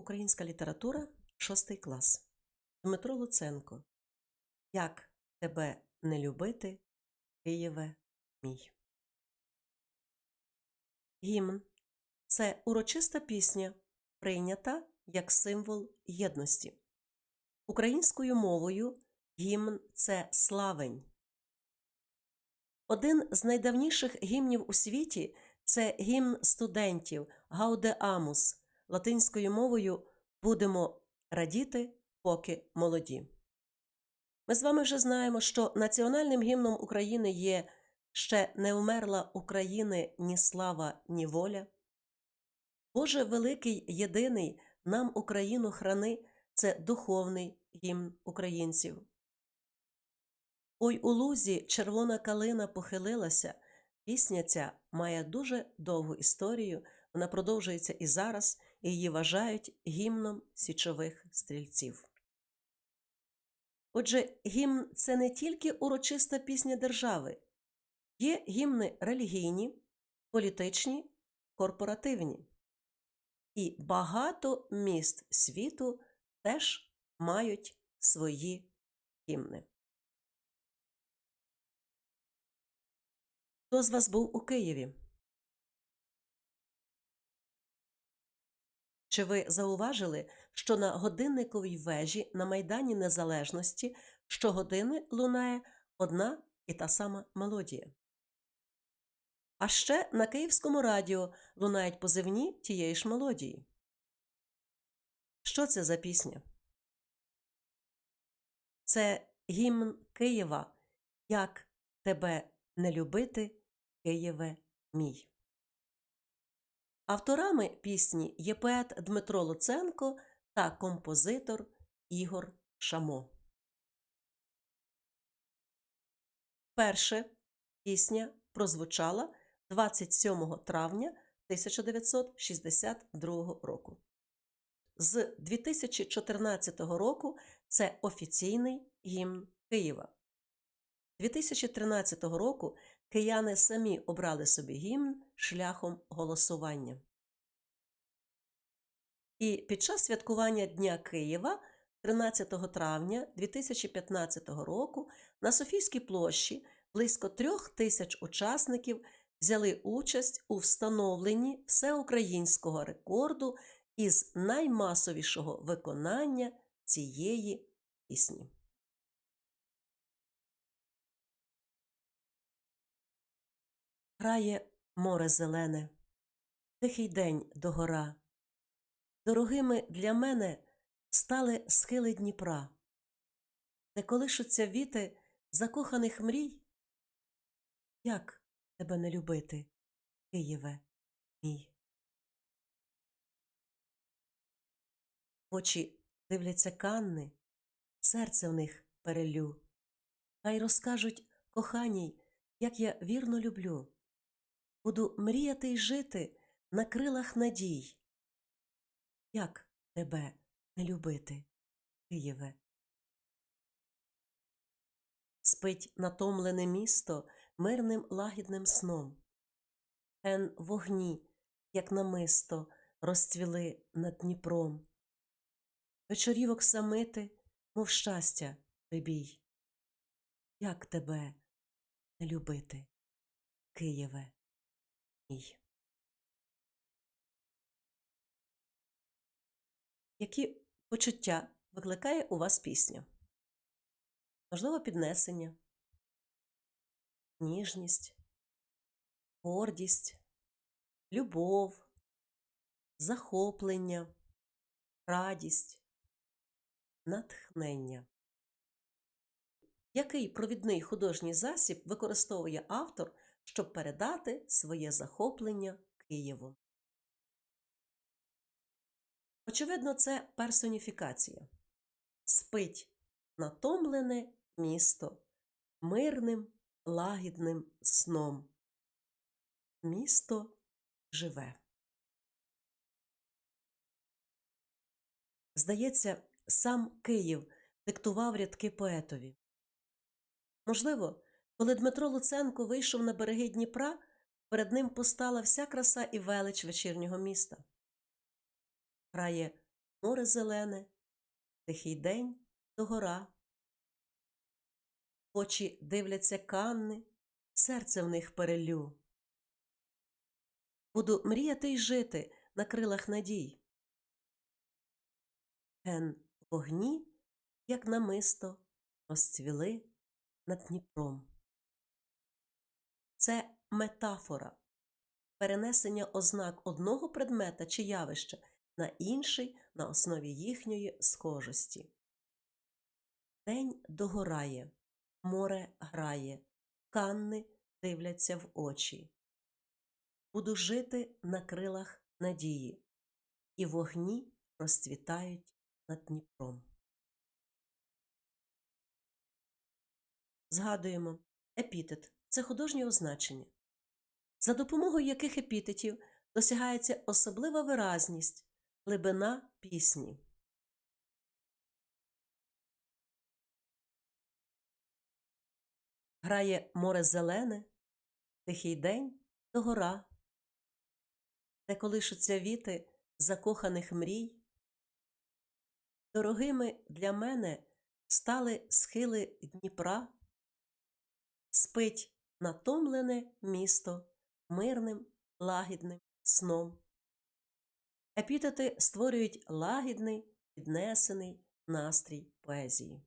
Українська література, шостий клас. Дмитро Луценко. Як тебе не любити, Києве мій. Гімн це урочиста пісня, прийнята як символ єдності. Українською мовою гімн це славень. Один з найдавніших гімнів у світі це гімн студентів Гаудеамус. Латинською мовою будемо радіти, поки молоді. Ми з вами вже знаємо, що національним гімном України є ще не вмерла України ні слава, ні воля. Боже великий єдиний нам Україну храни це духовний гімн українців. Ой у лузі червона калина похилилася. Пісня ця має дуже довгу історію, вона продовжується і зараз, її вважають гімном січових стрільців. Отже, гімн це не тільки урочиста пісня держави, є гімни релігійні, політичні, корпоративні. І багато міст світу теж мають свої гімни. Хто з вас був у Києві? Чи ви зауважили, що на годинниковій вежі на Майдані Незалежності щогодини лунає одна і та сама мелодія? А ще на Київському радіо лунають позивні тієї ж мелодії. Що це за пісня? Це гімн Києва. Як тебе не любити, Києве мій. Авторами пісні є поет Дмитро Луценко та композитор Ігор Шамо. Перше пісня прозвучала 27 травня 1962 року. З 2014 року це офіційний гімн Києва. 2013 року кияни самі обрали собі гімн шляхом голосування. І під час святкування Дня Києва 13 травня 2015 року на Софійській площі близько трьох тисяч учасників взяли участь у встановленні всеукраїнського рекорду із наймасовішого виконання цієї пісні. Грає море зелене, тихий день догора. Дорогими для мене стали схили Дніпра, де колишуться віти закоханих мрій. Як тебе не любити, Києве мій? Очі дивляться канни, серце в них перелю, хай розкажуть коханій, як я вірно люблю. Буду мріяти й жити на крилах надій. Як тебе не любити, Києве? Спить натомлене місто мирним лагідним сном. Ген вогні, як намисто, розцвіли над Дніпром. Вечорівок самити, мов щастя, прибій. Як тебе не любити, Києве? Які почуття викликає у вас пісня? Можливо, піднесення, ніжність, гордість, любов, захоплення, радість, натхнення. Який провідний художній засіб використовує автор, щоб передати своє захоплення Києву? Очевидно, це персоніфікація. Спить натомлене місто мирним, лагідним сном. Місто живе. Здається, сам Київ диктував рядки поетові. Можливо, коли Дмитро Луценко вийшов на береги Дніпра, перед ним постала вся краса і велич вечірнього міста. Грає море зелене, тихий день то гора. Очі дивляться канни, серце в них перелю. Буду мріяти й жити на крилах надій. Ген вогні, як намисто, розцвіли над Дніпром. Це метафора перенесення ознак одного предмета чи явища на інший на основі їхньої схожості. День догорає, море грає, канни дивляться в очі. Буду жити на крилах надії, і вогні розцвітають над Дніпром. Згадуємо, епітет це художнє означення, за допомогою яких епітетів досягається особлива виразність, глибина пісні. Грає море зелене, тихий день то гора, де колишуться віти закоханих мрій. Дорогими для мене стали схили Дніпра, спить натомлене місто мирним, лагідним сном. Епітети створюють лагідний, піднесений настрій поезії.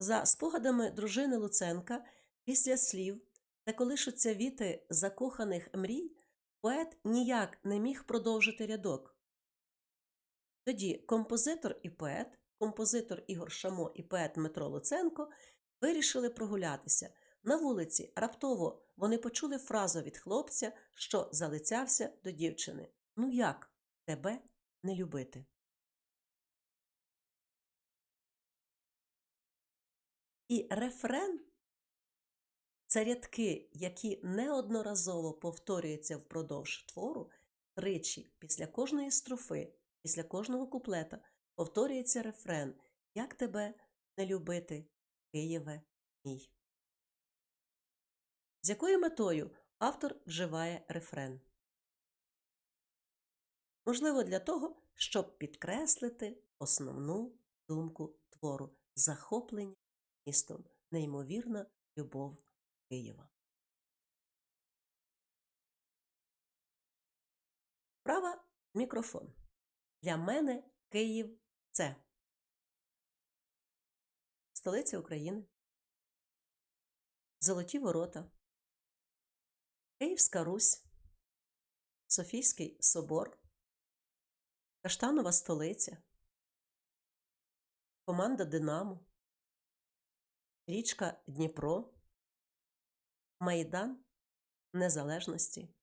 За спогадами дружини Луценка, після слів, де колишуться віти закоханих мрій, поет ніяк не міг продовжити рядок. Тоді композитор і поет, композитор Ігор Шамо і поет Дмитро Луценко вирішили прогулятися. На вулиці раптово вони почули фразу від хлопця, що залицявся до дівчини Ну як тебе не любити? І рефрен це рядки, які неодноразово повторюються впродовж твору, тричі після кожної строфи, після кожного куплета повторюється рефрен Як тебе не любити, Києве мій. З якою метою автор вживає рефрен? Можливо, для того, щоб підкреслити основну думку твору захоплення містом, неймовірна любов Києва. Права мікрофон. Для мене Київ це. Столиця України, Золоті Ворота, Київська Русь, Софійський собор, Каштанова столиця, команда Динамо, річка Дніпро, Майдан Незалежності.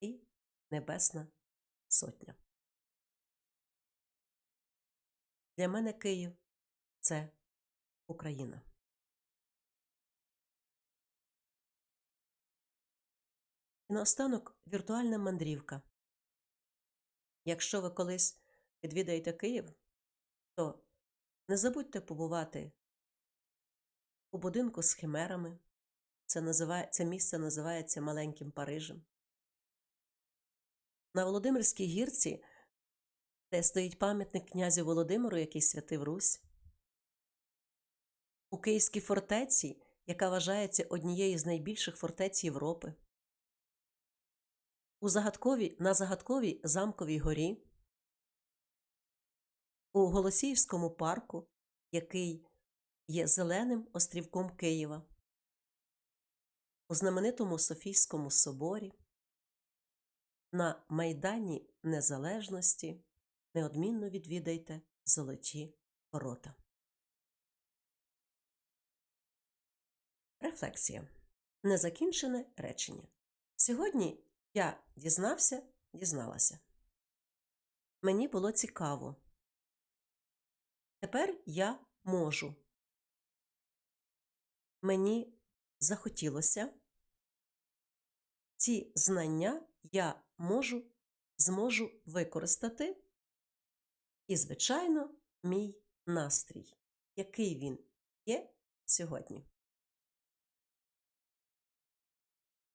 І Небесна Сотня. Для мене Київ це Україна. І наостанок віртуальна мандрівка. Якщо ви колись відвідаєте Київ, то не забудьте побувати у будинку з химерами. Це, називає, це місце називається Маленьким Парижем. На Володимирській гірці, де стоїть пам'ятник князю Володимиру, який святив Русь. У Київській фортеці, яка вважається однією з найбільших фортець Європи. У загадковій, на загадковій замковій горі, у Голосіївському парку, який є зеленим острівком Києва, у знаменитому Софійському соборі, на Майдані Незалежності неодмінно відвідайте золоті ворота. Рефлексія. Незакінчене речення. Сьогодні я дізнався, дізналася. Мені було цікаво. Тепер я можу. Мені захотілося. Ці знання я можу, зможу використати. І, звичайно, мій настрій, який він є сьогодні.